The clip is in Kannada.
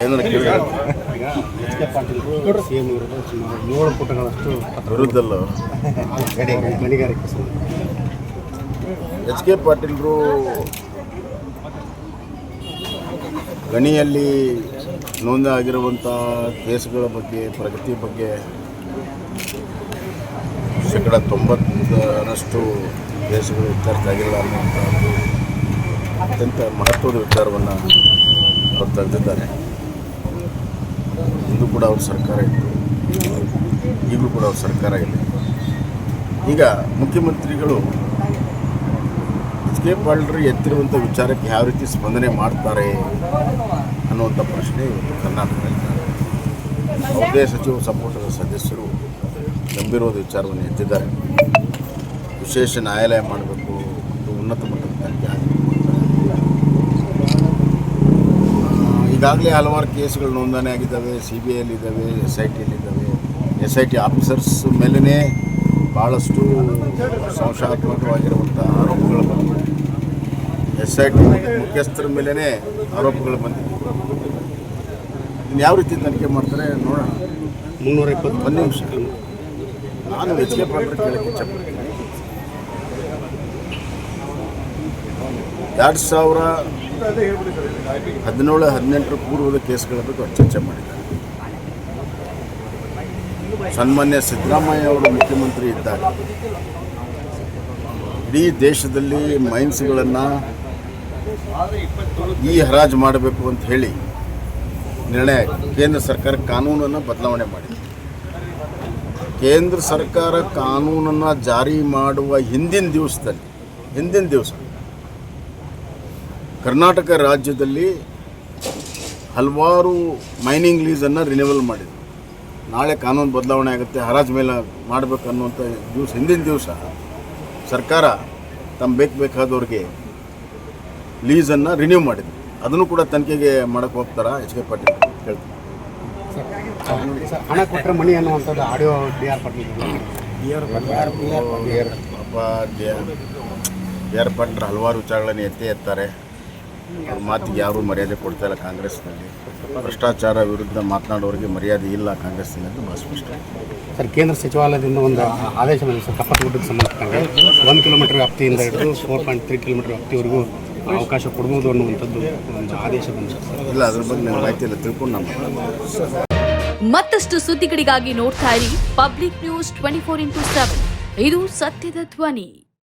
H K Patil C M ಇರೋದು ಸುಮಾರು ಏಳು ಪುಟಗಳಷ್ಟು ವಿರುದ್ಧಲ್ಲ ಗಡಿ ಗಣಿಗಾರಿಕೆ ಸಂಬಂಧ ಎಚ್ ಕೆ ಪಾಟೀಲ್ರು ಗಣಿಯಲ್ಲಿ ನೋಂದಾಗಿರುವಂಥ ಕೇಸ್ಗಳ ಬಗ್ಗೆ ಪ್ರಗತಿ ಬಗ್ಗೆ ಶೇಕಡ ತೊಂಬತ್ತರಷ್ಟು ಕೇಸ್ಗಳು ಇತ್ಯರ್ಥ ಆಗಿಲ್ಲ ಅನ್ನುವಂಥದ್ದು ಅತ್ಯಂತ ಮಹತ್ವದ ವಿಚಾರವನ್ನು ಅವರು ತೆಗೆದಿದ್ದಾರೆ. ಇಂದು ಕೂಡ ಅವ್ರ ಸರ್ಕಾರ ಇತ್ತು. ಈಗಲೂ ಕೂಡ ಅವ್ರ ಸರ್ಕಾರ ಇದೆ ಈಗ ಮುಖ್ಯಮಂತ್ರಿಗಳು ಕೆ ಪಾಟೀಲ್ರು ಎತ್ತಿರುವಂಥ ವಿಚಾರಕ್ಕೆ ಯಾವ ರೀತಿ ಸ್ಪಂದನೆ ಮಾಡ್ತಾರೆ ಅನ್ನುವಂಥ ಪ್ರಶ್ನೆ ಇವತ್ತು ಕರ್ನಾಟಕದಲ್ಲಿ ಯಾವುದೇ ಸಚಿವ ಸಂಪುಟದ ಸದಸ್ಯರು ಗಂಭೀರವಾದ ವಿಚಾರವನ್ನು ಎತ್ತಿದ್ದಾರೆ. ವಿಶೇಷ ನ್ಯಾಯಾಲಯ ಮಾಡಬೇಕು ಮತ್ತು ಉನ್ನತ ಮಟ್ಟದ ತನಿಖೆ ಆಗಬೇಕು. ಈಗಾಗಲೇ ಹಲವಾರು ಕೇಸ್ಗಳು ನೋಂದಣಿ ಆಗಿದ್ದಾವೆ ಸಿ ಬಿ ಐಲಿದ್ದಾವೆ ಎಸ್ ಐ ಟಿಯಲ್ಲಿದ್ದಾವೆ ಎಸ್ ಐ ಟಿ ಆಫೀಸರ್ಸ್ ಮೇಲೇ ಭಾಳಷ್ಟು ಸಂಶಯಾತ್ಮಕವಾಗಿರುವಂಥ ಆರೋಪಗಳು ಬಂದಿವೆ. ಎಸ್ ಐ ಟಿ ಮುಖ್ಯಸ್ಥರ ಮೇಲೇ ಆರೋಪಗಳು ಬಂದಿವೆ. ಇನ್ನು ಯಾವ ರೀತಿ ತನಿಖೆ ಮಾಡ್ತಾರೆ ನೋಡೋಣ. ಮುನ್ನೂರ ಇಪ್ಪತ್ತು. ಒಂದು ನಿಮಿಷ. ನಾನು ಹೆಚ್ಚಿಗೆ ಪಾತ್ರ ಕೇಳೋಕ್ಕೆ ಇಚ್ಛಪಡ್ತೀನಿ. ಎರಡು ಸಾವಿರ ಹದಿನೇಳು, ಹದಿನೆಂಟರ ಪೂರ್ವದ ಕೇಸ್ಗಳ ಬಗ್ಗೆ ಚರ್ಚೆ ಮಾಡಿದ್ದಾರೆ. ಸನ್ಮಾನ್ಯ ಸಿದ್ದರಾಮಯ್ಯ ಅವರು ಮುಖ್ಯಮಂತ್ರಿ ಇದ್ದಾಗ ಇಡೀ ದೇಶದಲ್ಲಿ ಮೈನ್ಸ್ಗಳನ್ನು ಈ ಹರಾಜು ಮಾಡಬೇಕು ಅಂತ ಹೇಳಿ ನಿರ್ಣಯ ಕೇಂದ್ರ ಸರ್ಕಾರ ಕಾನೂನನ್ನು ಬದಲಾವಣೆ ಮಾಡಿದೆ. ಕೇಂದ್ರ ಸರ್ಕಾರ ಕಾನೂನನ್ನು ಜಾರಿ ಮಾಡುವ ಹಿಂದಿನ ದಿವಸದಲ್ಲಿ, ಹಿಂದಿನ ದಿವಸ ಕರ್ನಾಟಕ ರಾಜ್ಯದಲ್ಲಿ ಹಲವಾರು ಮೈನಿಂಗ್ ಲೀಸನ್ನು ರಿನ್ಯೂವಲ್ ಮಾಡಿದೆ ನಾಳೆ ಕಾನೂನು ಬದಲಾವಣೆ ಆಗುತ್ತೆ ಹರಾಜ್ ಮೇಲೆ ಮಾಡಬೇಕು ಅನ್ನುವಂಥ ದಿವಸ ಹಿಂದಿನ ದಿವಸ ಸರ್ಕಾರ ತಮ್ಮ ಬೇಕು ಬೇಕಾದವ್ರಿಗೆ ಲೀಸನ್ನು ರಿನ್ಯೂ ಮಾಡಿದೆ ಅದನ್ನು ಕೂಡ ತನಿಖೆಗೆ ಮಾಡೋಕ್ಕೆ ಹೋಗ್ತಾರ ಎಚ್ ಕೆ ಪಾಟೀಲ್ ಹೇಳ್ತಾರೆ ಹಣ ಕೊಟ್ಟರೆ ಮಣಿ ಅನ್ನುವಂಥದ್ದು audio D R Patil D R Patil ಹಲವಾರು ವಿಚಾರಗಳನ್ನು ಎತ್ತೇ ಎತ್ತಾರೆ. ಅವ್ರ ಮಾತಿಗೆ ಯಾರೂ ಮರ್ಯಾದೆ ಕೊಡ್ತಾ ಇಲ್ಲ ಕಾಂಗ್ರೆಸ್ನಲ್ಲಿ. ಭ್ರಷ್ಟಾಚಾರ ವಿರುದ್ಧ ಮಾತನಾಡೋರಿಗೆ ಮರ್ಯಾದೆ ಇಲ್ಲ ಕಾಂಗ್ರೆಸ್ನಲ್ಲಿ ಭಾಳ ಸ್ಪಷ್ಟ. ಸರ್ ಕೇಂದ್ರ ಸಚಿವಾಲಯದಿಂದ ಒಂದು ಆದೇಶ ಬಂದಿದೆ ಸರ್ ಕಪ್ಪತ್ತ ಗುಡ್ಡಕ್ಕೆ ಸಂಬಂಧಪಟ್ಟಂಗೆ. ಒಂದು ಕಿಲೋಮೀಟರ್ ವ್ಯಾಪ್ತಿಯಿಂದ ಹಿಡಿದು ಫೋರ್ ಪಾಯಿಂಟ್ ತ್ರೀ ಕಿಲೋಮೀಟರ್ ವ್ಯಾಪ್ತಿವರೆಗೂ ಅವಕಾಶ ಕೊಡ್ಬೋದು ಅನ್ನುವಂಥದ್ದು ಒಂದು ಆದೇಶ ಬಂದಿದೆ ಸರ್. ಇಲ್ಲ ಅದ್ರ ಬಗ್ಗೆ ನನಗೆ ಮಾಹಿತಿ ಇಲ್ಲ ತಿಳ್ಕೊಂಡು ನಮ್ಮ ಮತ್ತಷ್ಟು ಸುದ್ದಿಗಳಿಗಾಗಿ ನೋಡ್ತಾ ಇರಿ public news twenty four into seven. ಇದು ಸತ್ಯದ ಧ್ವನಿ.